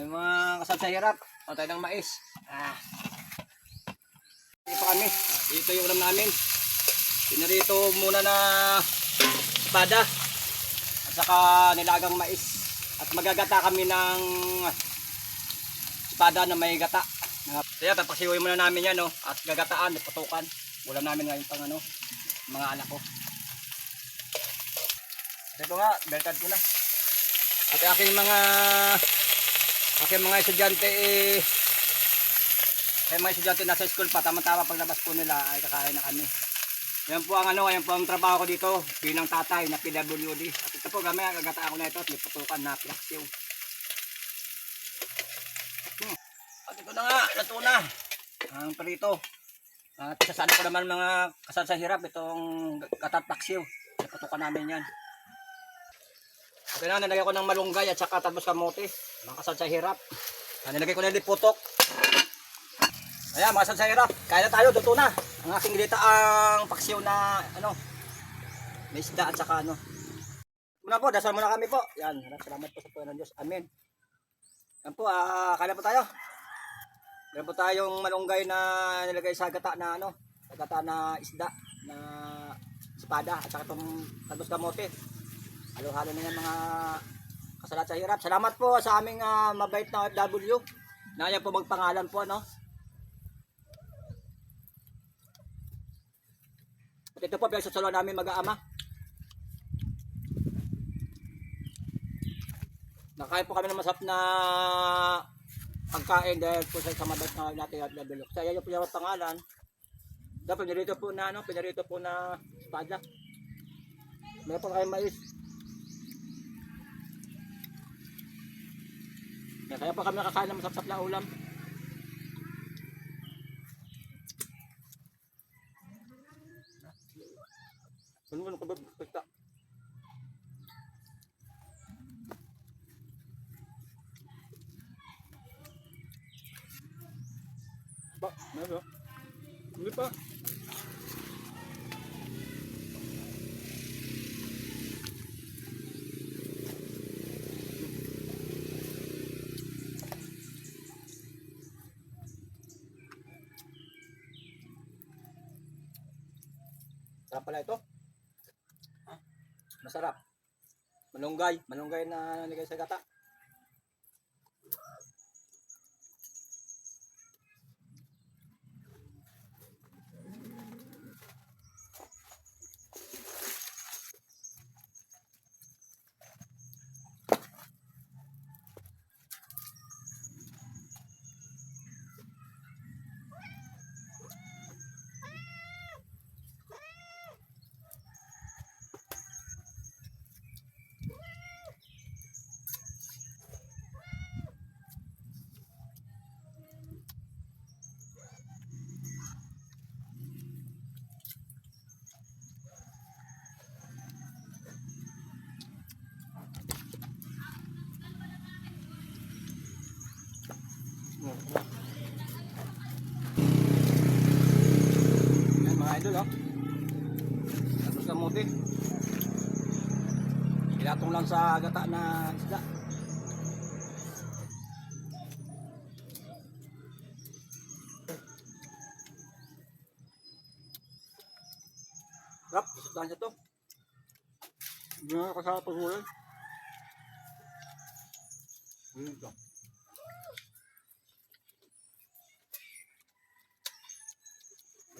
May mga kasal sa hirap. O tayo ng mais. Ah. Dito kami. Dito yung ulam namin. Pinarito muna na espada. At saka nilagang mais. At magagata kami ng espada na may gata. Kaya papasiwin muna namin yan no. At gagataan, putukan. Ulam namin ngayon pang ano, mga anak ko. Ito nga, beltad ko na. At aking mga aking mga estudyante eh kaya mga estudyante nasa school pa, tama-tama paglabas po nila ay kakain na kami. Yan po ang ano, yan po ang trabaho ko dito bilang tatay na PWD. At ito po gamay, gagataan ko na ito at may putukan na plaktiw. Hmm. At ito na nga, nato na. Ang prito. At sasali ko naman mga kasal sa hirap itong katapaksiw. Putukan namin yan. Okay na, nilagay ko ng malunggay at saka tapos kamote. Mga kasal sa hirap. Ah, nilagay ko na yung putok. Ayan, mga kasal sa hirap. Kaya na tayo, luto na. Ang aking gilita ang paksiw na, ano, may isda at saka ano. Muna po, dasal muna kami po. Yan, salamat po sa Panginoon Diyos. Amen. Yan po, ah, kaya po tayo. Meron po tayong malunggay na nilagay sa gata na ano, sa gata na isda na espada at saka itong talbos kamote. Halo-halo na yan mga kasalat sa hirap. Salamat po sa aming ah, mabait na OFW. Na yan po magpangalan po, no? At ito po, pinagsasaluhan namin mag-aama. Nakain po kami ng masarap na pagkain dahil po sa mabait na natin OFW. Sa iyo po yung pangalan. Dapat pinarito po na, ano, pinarito po na espada. Meron po kayong mais. Kaya pa kami nakakain ng masarap na ulam. Ano ba? Basta. Ba, meron. Hindi pa. Sarap pala ito. Masarap. Malunggay. Malunggay na nilagay sa gata. Oh. Tapos kamuti. Ilatong lang sa gata na isda. Rap, isutan siya to. Hindi na kasama pag-ulan. Ano ito?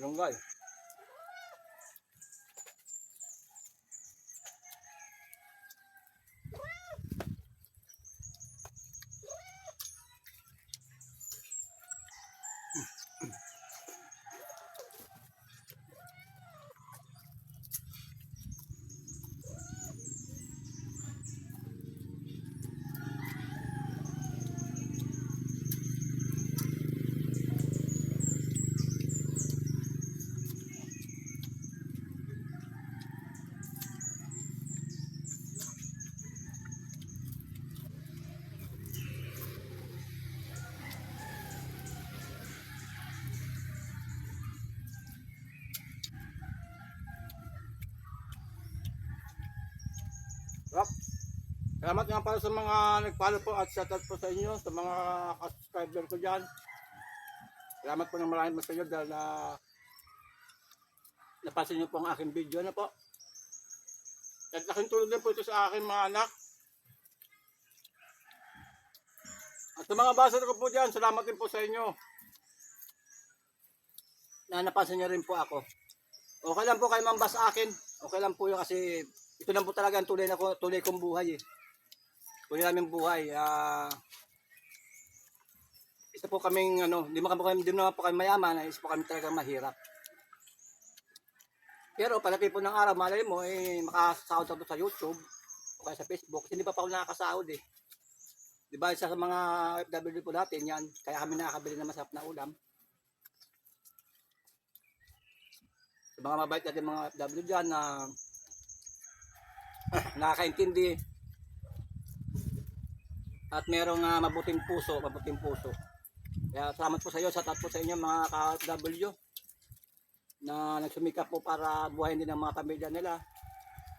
Malunggay. Salamat nga pala sa mga nag-follow po at shoutout po sa inyo, sa mga subscriber ko dyan. Salamat po ng maraming sa inyo dahil na napansin niyo po ang aking video na po. At laking tulong din po ito sa aking mga anak. At sa mga basa ko po dyan, salamat din po sa inyo. Na napansin niyo rin po ako. Okay lang po kayo mambas akin. Okay lang po yun kasi ito lang po talaga ang tunay, na, tunay kong buhay eh. Tunay namin buhay. ah isa po kaming ano, mo kami hindi naman po kami mayaman, isa po kami talagang mahirap. Pero palagi po ng araw, malay mo, eh, makasahod ako sa YouTube o kaya sa Facebook. Hindi pa pa ako nakakasahod eh. Di ba, isa sa mga FW po natin yan, kaya kami nakakabili ng masarap na ulam. Sa mga mabait natin mga FW dyan na nakakaintindi at merong ah, mabuting puso, mabuting puso. Kaya salamat po sa iyo, sa po sa inyo mga ka-FW na nagsumikap po para buhayin din ang mga pamilya nila.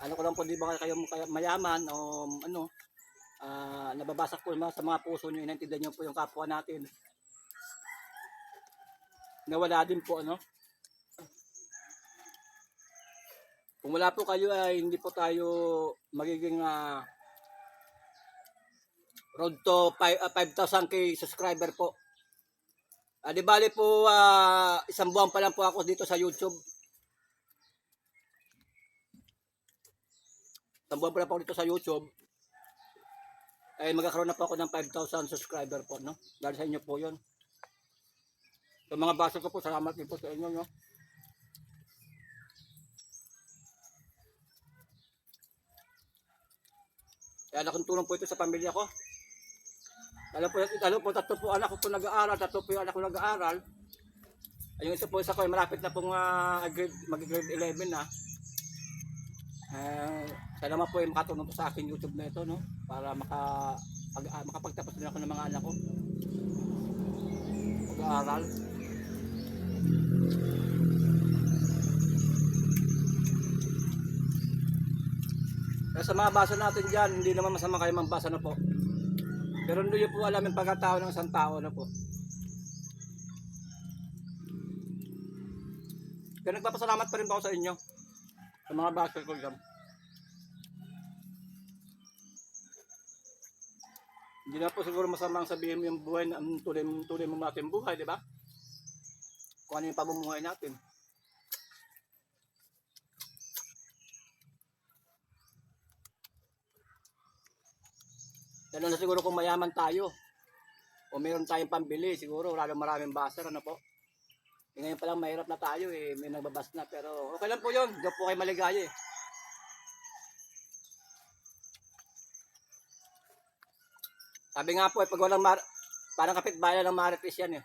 Ano ko lang po, di ba kayo mayaman o ano, ah, nababasa ko mga sa mga puso nyo, inantindihan nyo po yung kapwa natin. Nawala din po, ano? Kung wala po kayo ay hindi po tayo magiging ah, road to pi- ah, 5,000k subscriber po. Ah, di bali po ah, isang buwan pa lang po ako dito sa YouTube. Isang buwan pa lang po dito sa YouTube. Ay magkakaroon na po ako ng 5,000 subscriber po, no? Dahil sa inyo po 'yon. Sa mga basa ko po, salamat din po sa inyo, no? Kaya tulong po ito sa pamilya ko. Lalo po, lalo po tatlo po anak ko po nag-aaral, tatlo po yung anak ko nag-aaral. Ayun ito po isa ko, ay malapit na pong uh, grade, mag-grade 11 na. Eh, sana naman po ay makatulong po sa akin YouTube na ito, no? Para maka, pag, ah, makapagtapos din ako ng mga anak ko. Mag-aaral. Kaya sa mga basa natin dyan, hindi naman masama kayo mambasa na po. Pero hindi po alam yung pagkatao ng isang tao na po. Kaya nagpapasalamat pa rin po ako sa inyo. Sa mga basa ko dyan. Hindi na po siguro masamang sabihin mo yung buhay na tunay, tunay mo natin buhay, di ba? Kung ano yung pamumuhay natin. Lalo na siguro kung mayaman tayo. O meron tayong pambili, siguro lalo maraming baser, ano po. E ngayon pa lang mahirap na tayo eh, may nagbabas na. Pero okay lang po yun, doon po kayo maligaya eh. Sabi nga po eh, pag walang mar parang kapitbahay ng marites yan eh.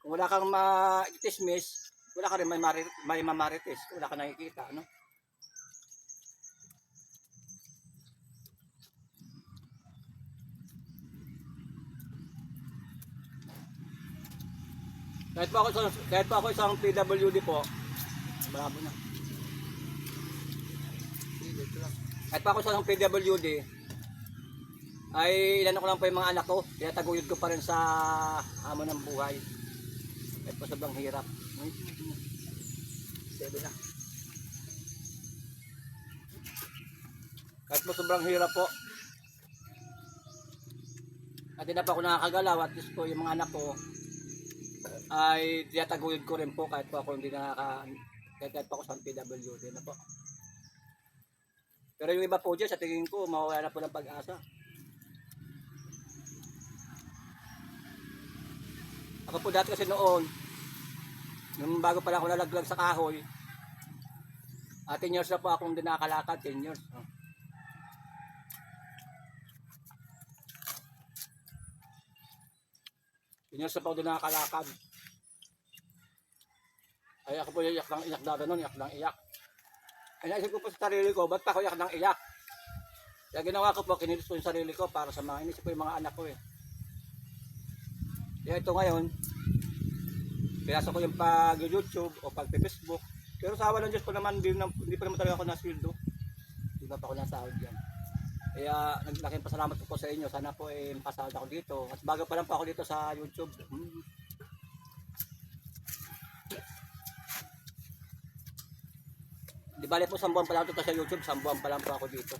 Kung wala kang ma-tismis, wala ka rin may, mari, may mamarites. Wala ka nakikita, ano? Kahit po ako isang, kahit po ako isang PWD po, bravo na. Kahit pa ako isang PWD, ay ilan ko lang po yung mga anak ko. Tinataguyod ko pa rin sa hamon ng buhay. Kahit po sobrang hirap. Sebe na. Kahit po sobrang hirap po. At hindi na pa ako nakakagalaw at least po yung mga anak ko ay tinataguyod ko rin po kahit po ako hindi nakaka kahit, kahit po ako sa PWD na po. Pero yung iba po dyan, sa tingin ko, mawawala na po ng pag-asa. Ako po dati kasi noon, nung bago pala ako nalaglag sa kahoy, ah, 10 years na po akong hindi nakakalakad, 10 years. Oh. Years na po ako hindi nakakalakad. Ay ako po iyak ng iyak dati noon, iyak ng iyak. Ay naisip ko po sa sarili ko, ba't pa ako iyak ng iyak? Kaya ginawa ko po, kinilis ko yung sarili ko para sa mga inisip ko yung mga anak ko eh. Kaya ito ngayon, pinasa ko yung pag-YouTube o pag-Facebook. Pero sa awa ng Diyos ko naman, hindi, na- hindi pa naman talaga ako nasweldo. Hindi pa ako nasahod yan. Kaya naglaking pasalamat po, po sa inyo. Sana po eh pasahod ako dito. At bago pa lang po ako dito sa YouTube. Hmm. Di bale po, isang buwan pa lang ito sa YouTube. Isang buwan pa lang po ako dito.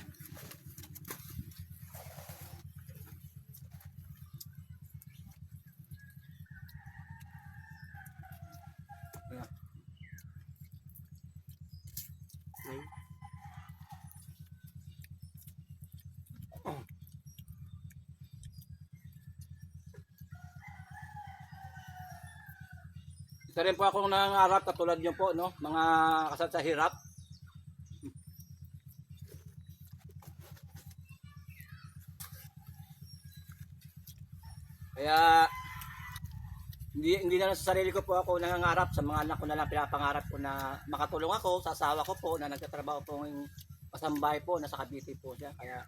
Isa rin po akong nangarap katulad nyo po, no? Mga kasal sa hirap. Kaya hindi hindi na lang sa sarili ko po ako nangangarap sa mga anak ko na lang pinapangarap ko na makatulong ako sa asawa ko po na nagtatrabaho po ng pasambay po nasa Cavite po siya. Kaya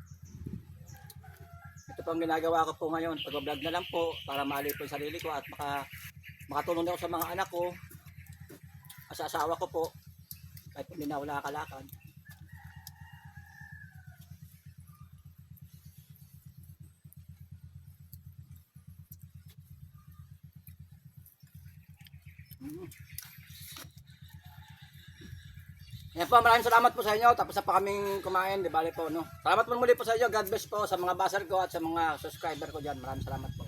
ito po ang ginagawa ko po ngayon. Pag-vlog na lang po para mali po yung sarili ko at maka, makatulong din ako sa mga anak ko sa asawa ko po. Kahit hindi na Yan po, maraming salamat po sa inyo. Tapos na pa kaming kumain, di bale po, no? Salamat po muli po sa inyo. God bless po sa mga basar ko at sa mga subscriber ko dyan. Maraming salamat po.